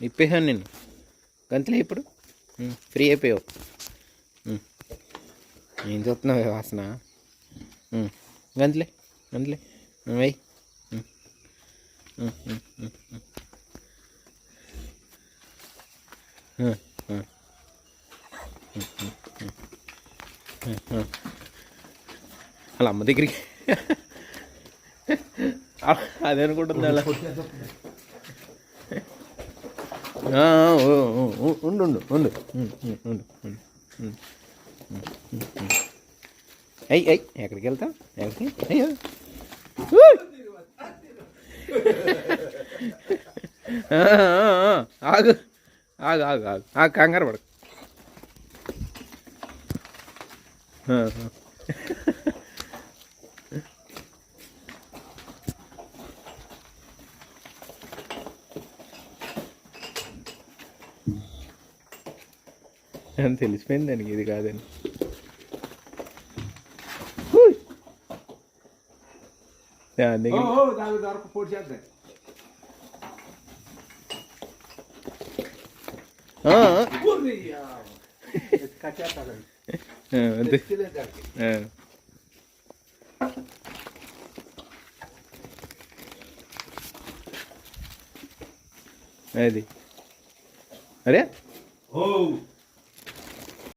ఇప్పేసాను నేను. గంతులే ఇప్పుడు. ఫ్రీ అయిపోయావు. నేను ఏం చూస్తున్నావు వాసన? గంతులే గంతులే. వెయ్యి అమ్మ దగ్గరికి. అదే అనుకుంటుంది అలా. ఉండు ఉండు ఉండు. ఉండు అయ్ అయ్ ఎక్కడికి వెళ్తాం ఎక్కడికి? అయ్యో. ఆగు ఆగు ఆగు ఆగు ఆగు కంగారు పడకు. అని తెలిసిపోయింది దానికి ఇది కాదని. అంతే. అది. అరే? ఓ.